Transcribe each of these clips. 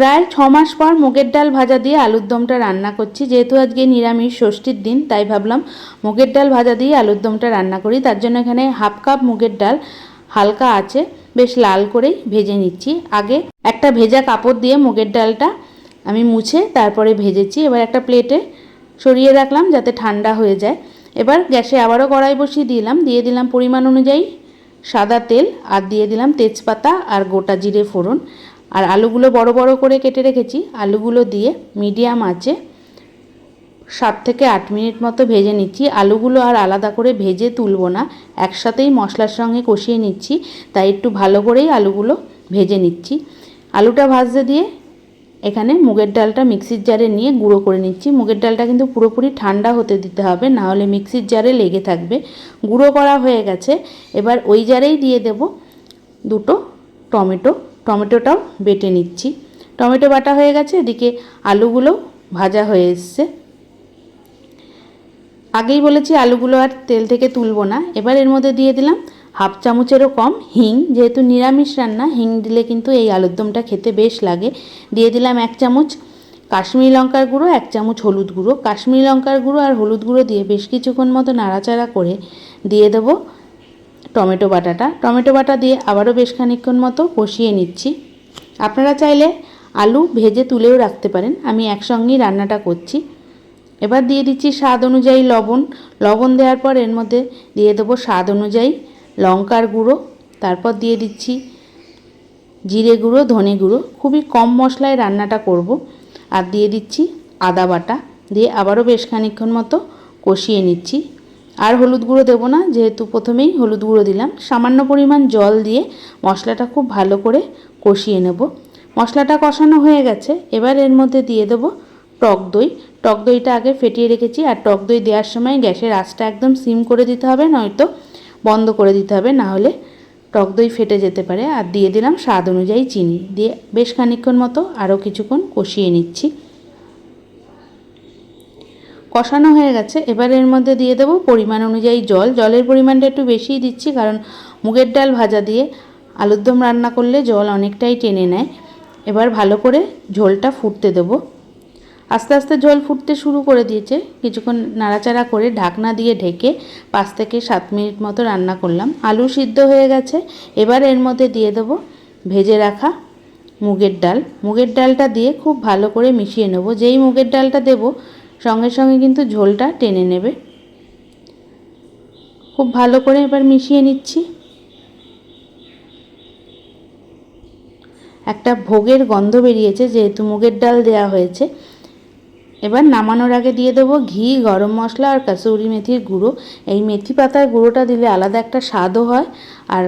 প্রায় ছ মাস পর মুগের ডাল ভাজা দিয়ে আলুর দমটা রান্না করছি। যেহেতু আজকে নিরামিষ ষষ্ঠীর দিন, তাই ভাবলাম মুগের ডাল ভাজা দিয়ে আলুর দমটা রান্না করি। তার জন্য এখানে হাফ কাপ মুগের ডাল হালকা আছে, বেশ লাল করেই ভেজে নিচ্ছি। আগে একটা ভেজা কাপড় দিয়ে মুগের ডালটা আমি মুছে তারপরে ভেজেছি। এবার একটা প্লেটে সরিয়ে রাখলাম যাতে ঠান্ডা হয়ে যায়। এবার গ্যাসে আবারও কড়াই বসিয়ে দিলাম। দিয়ে দিলাম পরিমাণ অনুযায়ী সাদা তেল আর দিয়ে দিলাম তেজপাতা আর গোটা জিরে ফোড়ন। আর আলুগুলো বড় বড় করে কেটে রেখেছি। আলুগুলো দিয়ে মিডিয়াম আঁচে সাত থেকে আট মিনিট মতো ভেজে নিচ্ছি। আলুগুলো আর আলাদা করে ভেজে তুলব না। একসাথেই মশলার সঙ্গে কষিয়ে নিচ্ছি, তাই একটু ভালো করেই আলুগুলো ভেজে নিচ্ছি। আলুটা ভাজতে দিয়ে এখানে মুগের ডালটা মিক্সির জারে নিয়ে গুঁড়ো করে নিচ্ছি। মুগের ডালটা কিন্তু পুরোপুরি ঠান্ডা হতে দিতে হবে, না হলে মিক্সির জারে লেগে থাকবে। গুঁড়ো করা হয়ে গেছে। এবার ওই জারেই দিয়ে দেব দুটো টমেটো। টমেটোটাও বেটে নিচ্ছি। টমেটো বাটা হয়ে গেছে, এদিকে আলুগুলো ভাজা হয়ে এসছে। আগেই বলেছি আলুগুলো আর তেল থেকে তুলবো না। এবার এর মধ্যে দিয়ে দিলাম হাফ চামচেরও কম হিং। যেহেতু নিরামিষ রান্না, হিং দিলে কিন্তু এই আলুর দমটা খেতে বেশ লাগে। দিয়ে দিলাম এক চামচ কাশ্মীরি লঙ্কার গুঁড়ো, এক চামচ হলুদ গুঁড়ো। কাশ্মীরি লঙ্কার গুঁড়ো আর হলুদ গুঁড়ো দিয়ে বেশ কিছুক্ষণ মতো নাড়াচাড়া করে দিয়ে দেবো। টমেটো বাটাটা। টমেটো বাটা দিয়ে আবারও বেশ খানিক্ষণ মতো কষিয়ে নিচ্ছি। আপনারা চাইলে আলু ভেজে তুলেও রাখতে পারেন। আমি একসঙ্গেই রান্নাটা করছি। এবার দিয়ে দিচ্ছি স্বাদ অনুযায়ী লবণ। লবণ দেওয়ার পর এর মধ্যে দিয়ে দেবো স্বাদ অনুযায়ী লঙ্কার গুঁড়ো। তারপর দিয়ে দিচ্ছি জিরে গুঁড়ো, ধনে গুঁড়ো। খুবই কম মশলায় রান্নাটা করব। আর দিয়ে দিচ্ছি আদা বাটা। দিয়ে আবারও বেশ খানিকক্ষণ মতো কষিয়ে নিচ্ছি। আর হলুদ গুঁড়ো দেবো না, যেহেতু প্রথমেই হলুদ গুঁড়ো দিলাম। সামান্য পরিমাণ জল দিয়ে মশলাটা খুব ভালো করে কষিয়ে নেব। মশলাটা কষানো হয়ে গেছে, এবার এর মধ্যে দিয়ে দেবো টক দই। টক দইটা আগে ফেটিয়ে রেখেছি, আর টক দই দেওয়ার সময় গ্যাসের আঁচটা একদম সিম করে দিতে হবে, নয়তো বন্ধ করে দিতে হবে, না হলে টক দই ফেটে যেতে পারে। আর দিয়ে দিলাম স্বাদ অনুযায়ী চিনি। দিয়ে বেশ খানিকক্ষণ মতো আরও কিছুক্ষণ কষিয়ে নিচ্ছি। কষানো হয়ে গেছে। এবার এর মধ্যে দিয়ে দেবো পরিমাণ অনুযায়ী জল। জলের পরিমাণটা একটু বেশিই দিচ্ছি, কারণ মুগের ডাল ভাজা দিয়ে আলুর দম রান্না করলে জল অনেকটাই টেনে নেয়। এবার ভালো করে ঝোলটা ফুটতে দেবো। আস্তে আস্তে জল ফুটতে শুরু করে দিয়েছে। কিছুক্ষণ নাড়াচাড়া করে ঢাকনা দিয়ে ঢেকে পাঁচ থেকে সাত মিনিট মতো রান্না করলাম। আলু সিদ্ধ হয়ে গেছে। এবার এর মধ্যে দিয়ে দেবো ভেজে রাখা মুগের ডাল। মুগের ডালটা দিয়ে খুব ভালো করে মিশিয়ে নেব। যেই মুগের ডালটা দেব সঙ্গে সঙ্গে কিন্তু ঝোলটা টেনে নেবে। খুব ভালো করে এবার মিশিয়ে নিচ্ছি। একটা ভোগের গন্ধ বেরিয়েছে, যেহেতু মুগের ডাল দেওয়া হয়েছে। এবার নামানোর আগে দিয়ে দেবো ঘি, গরম মশলা আর কাসুরি মেথির গুঁড়ো। এই মেথি পাতার গুঁড়োটা দিলে আলাদা একটা স্বাদও হয় আর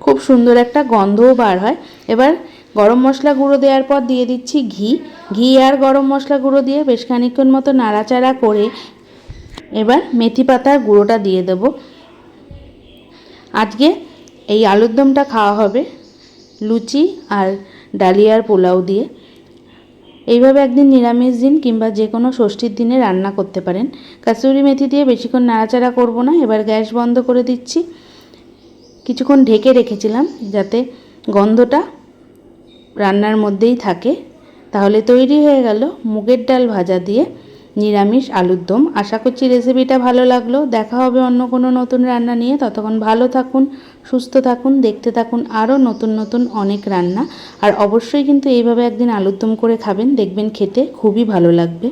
খুব সুন্দর একটা গন্ধও বার হয়। এবার গরম মশলা গুঁড়ো দেওয়ার পর দিয়ে দিচ্ছি ঘি। ঘি আর গরম মশলা গুঁড়ো দিয়ে বেশ খানিক্ষণ মতো নাড়াচাড়া করে এবার মেথি পাতার গুঁড়োটা দিয়ে দেবো। আজকে এই আলুর দমটা খাওয়া হবে লুচি আর ডালিয়ার পোলাও দিয়ে। এইভাবে একদিন নিরামিষ দিন কিংবা যে কোনো ষষ্ঠীর দিনে রান্না করতে পারেন। কাসুরি মেথি দিয়ে বেশিক্ষণ নাড়াচাড়া করব না, এবার গ্যাস বন্ধ করে দিচ্ছি। কিছুক্ষণ ঢেকে রেখেছিলাম যাতে গন্ধটা রান্নার মধ্যেই থাকে। তাহলে তৈরি হয়ে গেল মুগের ডাল ভাজা দিয়ে নিরামিষ আলুর দম। আশা করছি রেসিপিটা ভালো লাগল। দেখা হবে অন্য কোনো নতুন রান্না নিয়ে। ততক্ষণ ভালো থাকুন, সুস্থ থাকুন, দেখতে থাকুন আরও নতুন নতুন অনেক রান্না। আর অবশ্যই কিন্তু এইভাবে একদিন আলুর দম করে খাবেন। দেখবেন খেতে খুবই ভালো লাগবে।